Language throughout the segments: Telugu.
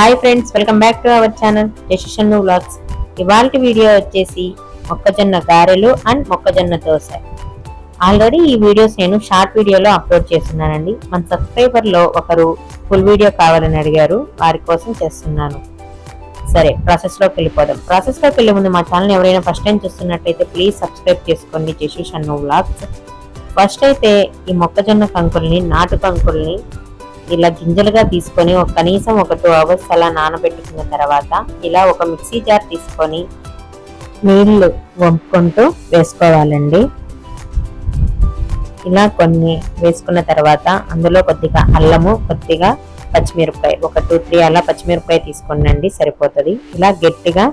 Hi friends welcome back to our channel decision vlogs. ఇవాళ వీడియో వచ్చేసి మొక్కజొన్న గారెలు అండ్ మొక్కజొన్న దోశ. ఆల్రెడీ ఈ వీడియోస్ నేను షార్ట్ వీడియోలో అప్లోడ్ చేస్తున్నానండి. మన సబ్స్క్రైబర్లో ఒకరు ఫుల్ వీడియో కావాలని అడిగారు వారి కోసం చేస్తున్నాను. సరే ప్రాసెస్లోకి వెళ్ళిపోదాం. ప్రాసెస్లోకి వెళ్ళే ముందు మా ఛానల్ ఎవరైనా ఫస్ట్ టైం చూస్తున్నట్టయితే ప్లీజ్ సబ్స్క్రైబ్ చేసుకోండి జషూష్ వ్లాగ్స్. ఫస్ట్ అయితే ఈ మొక్కజొన్న కంకుల్ని నాటు కంకుల్ని ఇలా గింజలుగా తీసుకొని ఒక కనీసం ఒక టూ అవర్స్ అలా నానబెట్టుకున్న తర్వాత ఇలా ఒక మిక్సీ జార్ తీసుకొని నీళ్ళు వంపుకుంటూ వేసుకోవాలండి. ఇలా కొన్ని వేసుకున్న తర్వాత అందులో కొద్దిగా అల్లము కొద్దిగా పచ్చిమిరపకాయ ఒక టూ త్రీ అలా పచ్చిమిరపకాయ తీసుకోండి సరిపోతుంది. ఇలా గట్టిగా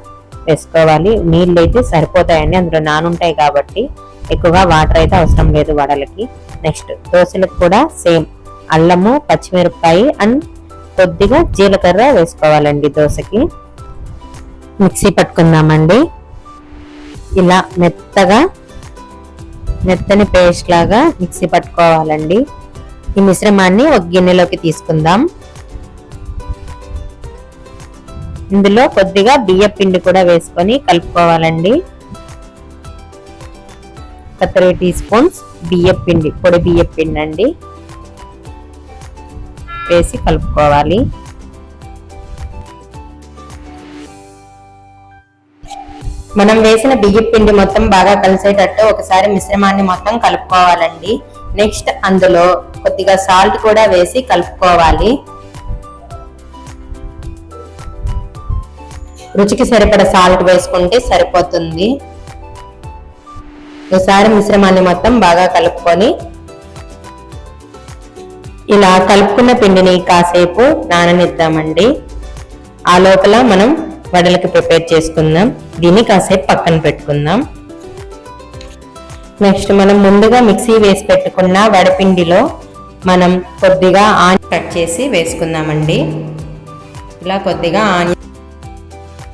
వేసుకోవాలి. నీళ్ళు అయితే సరిపోతాయండి అందులో నానుంటాయి కాబట్టి ఎక్కువగా వాటర్ అయితే అవసరం లేదు వడలకి. నెక్స్ట్ దోశలకు కూడా సేమ్ అల్లము పచ్చిమిరపకాయ అండ్ కొద్దిగా జీలకర్ర వేసుకోవాలండి దోశకి. మిక్సీ పట్టుకుందామండి. ఇలా మెత్తగా మెత్తని పేస్ట్ లాగా మిక్సీ పట్టుకోవాలండి. ఈ మిశ్రమాన్ని ఒక గిన్నెలోకి తీసుకుందాం. ఇందులో కొద్దిగా బియ్య పిండి కూడా వేసుకొని కలుపుకోవాలండి. ఒక త్రీ టీ స్పూన్స్ బియ్య పిండి పొడి బియ్య పిండి అండి వేసి కలుపుకోవాలి. మనం వేసిన బియ్యం పిండి మొత్తం బాగా కలిసేటట్టు ఒకసారి మిశ్రమాన్ని మొత్తం కలుపుకోవాలండి. నెక్స్ట్ అందులో కొద్దిగా సాల్ట్ కూడా వేసి కలుపుకోవాలి. రుచికి సరిపడ సాల్ట్ వేసుకుంటే సరిపోతుంది. ఒకసారి మిశ్రమాన్ని మొత్తం బాగా కలుపుకొని ఇలా కలుపుకున్న పిండిని కాసేపు నాననిద్దామండి. ఆ లోపల మనం వడలకి ప్రిపేర్ చేసుకుందాం. దీన్ని కాసేపు పక్కన పెట్టుకుందాం. నెక్స్ట్ మనం ముందుగా మిక్సీ వేసి పెట్టుకున్న వడపిండిలో మనం కొద్దిగా ఆని కట్ చేసి వేసుకుందామండి. ఇలా కొద్దిగా ఆని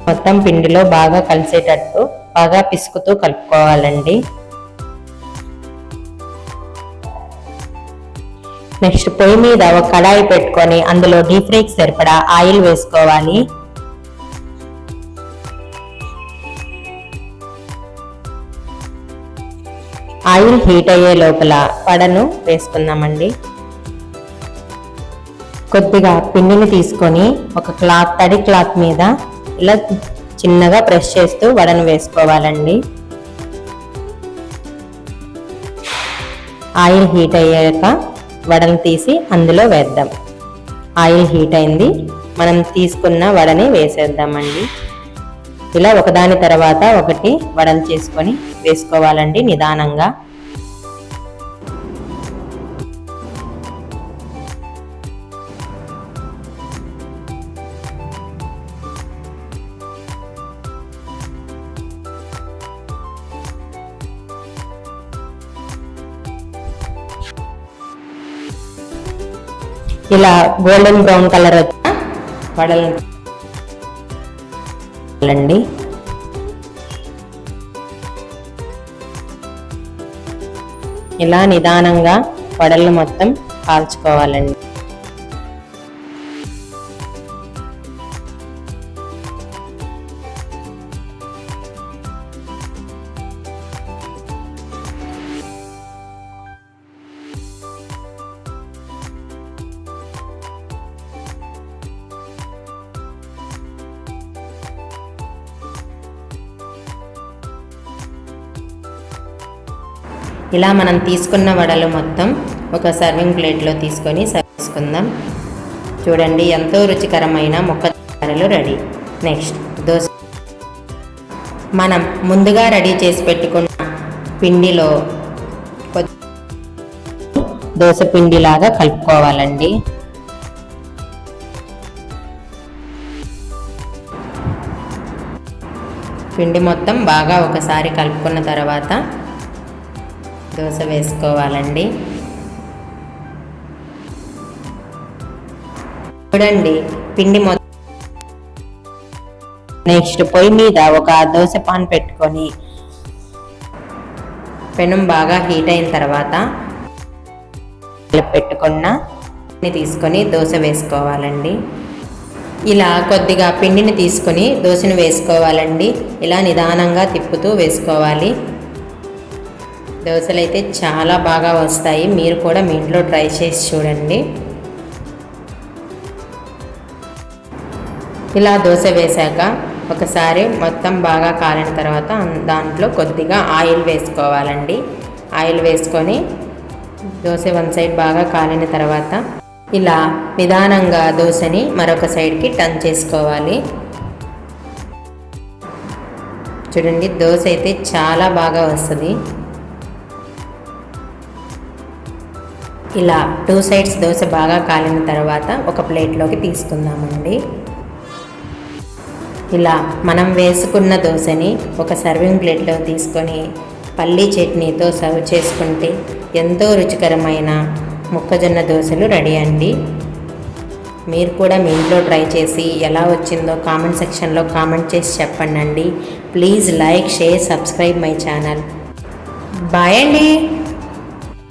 మొత్తం పిండిలో బాగా కలిసేటట్టు బాగా పిసుకుతూ కలుపుకోవాలండి. నెక్స్ట్ పొయ్యి మీద ఒక కడాయి పెట్టుకొని అందులో డీప్ ఫ్రైకి సరిపడా ఆయిల్ వేసుకోవాలి. ఆయిల్ హీట్ అయ్యే లోపల వడను వేసుకుందామండి. కొద్దిగా పిండిని తీసుకొని ఒక క్లాత్ తడి క్లాత్ మీద ఇలా చిన్నగా ప్రెస్ చేస్తూ వడను వేసుకోవాలండి. ఆయిల్ హీట్ అయ్యాక వడను తీసి అందులో వేద్దాం. ఆయిల్ హీట్ అయింది. మనం తీసుకున్న వడని వేసేద్దామండి. ఇలా ఒకదాని తర్వాత ఒకటి వడలు చేసుకొని వేసుకోవాలండి నిదానంగా. ఇలా గోల్డెన్ బ్రౌన్ కలర్ వచ్చిన వడలండి ఇలా నిదానంగా వడలు మొత్తం కాల్చుకోవాలండి. ఇలా మనం తీసుకున్న వడలు మొత్తం ఒక సర్వింగ్ ప్లేట్లో తీసుకొని సర్వ్ చేసుకుందాం. చూడండి ఎంతో రుచికరమైన మొక్కలు రెడీ. నెక్స్ట్ దోశ. మనం ముందుగా రెడీ చేసి పెట్టుకున్న పిండిలో కొద్ది దోశ పిండిలాగా కలుపుకోవాలండి. పిండి మొత్తం బాగా ఒకసారి కలుపుకున్న తర్వాత దోశ వేసుకోవాలండి. చూడండి పిండి మొత్తం నెక్స్ట్ పొయ్యి మీద ఒక దోశ పాన్ పెట్టుకొని పెనం బాగా హీట్ అయిన తర్వాత పెట్టుకున్న తీసుకొని దోశ వేసుకోవాలండి. ఇలా కొద్దిగా పిండిని తీసుకొని దోశను వేసుకోవాలండి. ఇలా నిదానంగా తిప్పుతూ వేసుకోవాలి. దోశలు అయితే చాలా బాగా వస్తాయి. మీరు కూడా మీ ఇంట్లో ట్రై చేసి చూడండి. ఇలా దోశ వేశాక ఒకసారి మొత్తం బాగా కాలిన తర్వాత దాంట్లో కొద్దిగా ఆయిల్ వేసుకోవాలండి. ఆయిల్ వేసుకొని దోశ వన్ సైడ్ బాగా కాలిన తర్వాత ఇలా నిదానంగా దోశని మరొక సైడ్కి టర్న్ చేసుకోవాలి. చూడండి దోశ అయితే చాలా బాగా వస్తుంది. ఇలా టూ సైడ్స్ దోశ బాగా కాలిన తర్వాత ఒక ప్లేట్లోకి తీసుకుందామండి. ఇలా మనం వేసుకున్న దోశని ఒక సర్వింగ్ ప్లేట్లో తీసుకొని పల్లీ చట్నీతో సర్వ్ చేసుకుంటే ఎంతో రుచికరమైన మొక్కజొన్న దోశలు రెడీ అండి. మీరు కూడా మీ ఇంట్లో ట్రై చేసి ఎలా వచ్చిందో కామెంట్ సెక్షన్లో కామెంట్ చేసి చెప్పండి please like share subscribe my channel. Bye అండి.